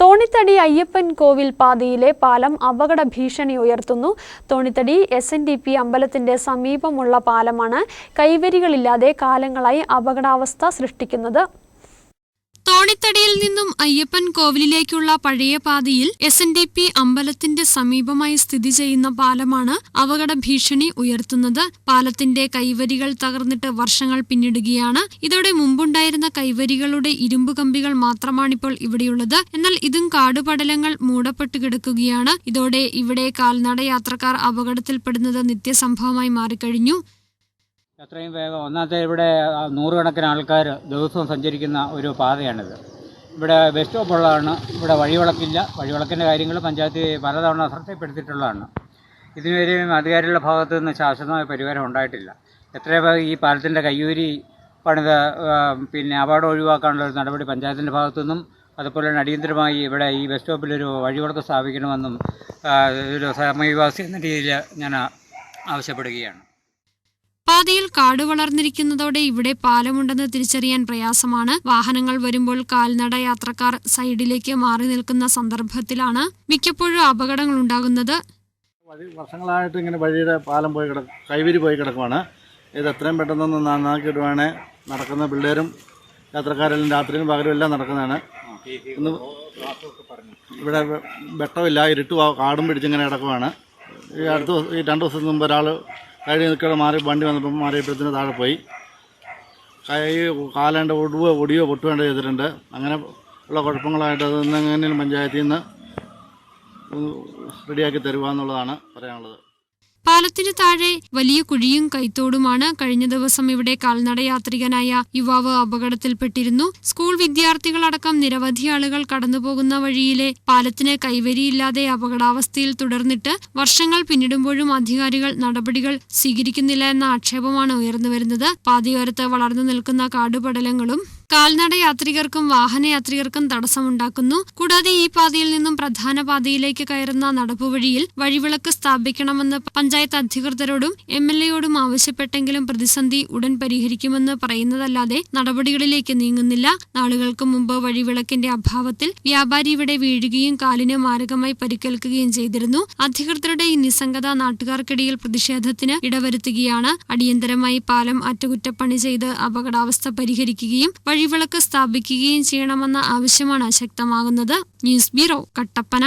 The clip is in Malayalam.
തോണിത്തടി അയ്യപ്പൻ കോവിൽ പാതയിലെ പാലം അപകട ഭീഷണി ഉയർത്തുന്നു. Thonithadi S N D P അമ്പലത്തിന്റെ സമീപമുള്ള പാലമാണ് കൈവരികളില്ലാതെ കാലങ്ങളായി അപകടാവസ്ഥ സൃഷ്ടിക്കുന്നത്. തോണിത്തടിയിൽ നിന്നും അയ്യപ്പൻ കോവിലിലേക്കുള്ള പഴയ പാതയിൽ എസ് എൻ ഡി പി അമ്പലത്തിന്റെ സമീപമായി സ്ഥിതി ചെയ്യുന്ന പാലമാണ് അപകട ഭീഷണി ഉയർത്തുന്നത്. പാലത്തിന്റെ കൈവരികൾ തകർന്നിട്ട് വർഷങ്ങൾ പിന്നിടുകയാണ്. ഇതോടെ മുമ്പുണ്ടായിരുന്ന കൈവരികളുടെ ഇരുമ്പ് കമ്പികൾ മാത്രമാണിപ്പോൾ ഇവിടെയുള്ളത്. എന്നാൽ ഇതും കാടുപടലങ്ങൾ മൂടപ്പെട്ട് കിടക്കുകയാണ്. ഇതോടെ ഇവിടെ കാൽനട യാത്രക്കാർ അപകടത്തിൽപ്പെടുന്നത് നിത്യസംഭവമായി മാറിക്കഴിഞ്ഞു. എത്രയും വേഗം. ഒന്നാമത്തെ ഇവിടെ നൂറുകണക്കിന് ആൾക്കാർ ദിവസവും സഞ്ചരിക്കുന്ന ഒരു പാതയാണിത്. ഇവിടെ ബസ് സ്റ്റോപ്പ് സ്റ്റോപ്പുള്ളതാണ് ഇവിടെ വഴിവിളക്കില്ല. വഴിവിളക്കിന്റെ കാര്യങ്ങൾ പഞ്ചായത്ത് പലതവണ ശ്രദ്ധപ്പെടുത്തിയിട്ടുള്ളതാണ് ഇതിനുവരെയും അധികാരികളുടെ ഭാഗത്തു നിന്ന് ശാശ്വതമായ പരിഹാരം ഉണ്ടായിട്ടില്ല. എത്രയും ഈ പാലത്തിന്റെ കയ്യൂരി പണിത് പിന്നെ അപകടം ഒഴിവാക്കാനുള്ള ഒരു നടപടി പഞ്ചായത്തിന്റെ ഭാഗത്തു നിന്നും അതുപോലെ തന്നെ അടിയന്തരമായി ഇവിടെ ഈ ബസ് സ്റ്റോപ്പിലൊരു വഴിവിളക്ക് സ്ഥാപിക്കണമെന്നും ഒരു സമീപവാസി എന്ന രീതിയിൽ ഞാൻ ആവശ്യപ്പെടുകയാണ്. പാതയിൽ കാട് വളർന്നിരിക്കുന്നതോടെ ഇവിടെ പാലമുണ്ടെന്ന് തിരിച്ചറിയാൻ പ്രയാസമാണ്. വാഹനങ്ങൾ വരുമ്പോൾ കാൽനട യാത്രക്കാർ സൈഡിലേക്ക് മാറി നിൽക്കുന്ന സന്ദർഭത്തിലാണ് മിക്കപ്പോഴും അപകടങ്ങൾ ഉണ്ടാകുന്നത്. വർഷങ്ങളായിട്ട് ഇങ്ങനെ വഴിയുടെ പാലം പോയി കിടക്കും കൈവരി പോയി കിടക്കുവാണ്. ഇത് എത്രയും പെട്ടെന്നൊന്ന് നന്നാക്കി ഇടുവാണേ നടക്കുന്ന പിള്ളേരും യാത്രക്കാരെല്ലാം രാത്രിയിലും പകലും എല്ലാം നടക്കുന്നതാണ്. ഇന്ന് ഇവിടെ വെട്ടമില്ല ഇരുട്ട് കാടും പിടിച്ചിങ്ങനെ കിടക്കുവാണ്. ഈ അടുത്ത ഈ രണ്ട് ദിവസത്തിന് മുമ്പ് ഒരാൾ കഴിഞ്ഞ് നിൽക്കാതെ മാറി വണ്ടി വന്നപ്പോൾ മാറിയപ്പോഴത്തേന് താഴെ പോയി. കൈ കാലേണ്ട ഒടുവോ ഒടിയോ പൊട്ടുവേണ്ട ചെയ്തിട്ടുണ്ട്. അങ്ങനെ ഉള്ള കുഴപ്പങ്ങളായിട്ട് അത് എങ്ങനെയും പഞ്ചായത്തിൽ നിന്ന് റെഡിയാക്കി തരുക എന്നുള്ളതാണ് പറയാനുള്ളത്. പാലത്തിന് താഴെ വലിയ കുഴിയും കൈത്തോടുമാണ് കഴിഞ്ഞ ദിവസം ഇവിടെ കാൽനടയാത്രികനായ യുവാവ് അപകടത്തിൽപ്പെട്ടിരുന്നു. സ്കൂൾ വിദ്യാർത്ഥികളടക്കം നിരവധി ആളുകൾ കടന്നുപോകുന്ന വഴിയിലെ പാലത്തിന് കൈവരിയില്ലാതെ അപകടാവസ്ഥയിൽ തുടർന്നിട്ട് വർഷങ്ങൾ പിന്നിടുമ്പോഴും അധികാരികൾ നടപടികൾ സ്വീകരിക്കുന്നില്ല എന്ന ആക്ഷേപമാണ് ഉയർന്നുവരുന്നത്. പാതയോരത്ത് വളർന്നു നിൽക്കുന്ന കാടുപടലങ്ങളും കാൽനട യാത്രികർക്കും വാഹനയാത്രികർക്കും തടസ്സമുണ്ടാക്കുന്നു. കൂടാതെ ഈ പാതയിൽ നിന്നും പ്രധാന പാതയിലേക്ക് കയറുന്ന നടപ്പുവഴിയിൽ വഴിവിളക്ക് സ്ഥാപിക്കണമെന്ന് പഞ്ചായത്ത് അധികൃതരോടും എം എൽ എയോടും ആവശ്യപ്പെട്ടെങ്കിലും പ്രതിസന്ധി ഉടൻ പരിഹരിക്കുമെന്ന് പറയുന്നതല്ലാതെ നടപടികളിലേക്ക് നീങ്ങുന്നില്ല. നാളുകൾക്ക് മുമ്പ് വഴിവിളക്കിന്റെ അഭാവത്തിൽ വ്യാപാരി ഇവിടെ വീഴുകയും കാലിന് മാരകമായി പരിക്കേൽക്കുകയും ചെയ്തിരുന്നു. അധികൃതരുടെ ഈ നിസ്സംഗത നാട്ടുകാർക്കിടയിൽ പ്രതിഷേധത്തിന് ഇടവരുത്തുകയാണ്. അടിയന്തരമായി പാലം അറ്റകുറ്റപ്പണി ചെയ്ത് അപകടാവസ്ഥ പരിഹരിക്കുകയും വഴിവിളക്ക് സ്ഥാപിക്കുകയും ചെയ്യണമെന്ന ആവശ്യമാണ് ശക്തമാകുന്നത്. News bureau Kattappana.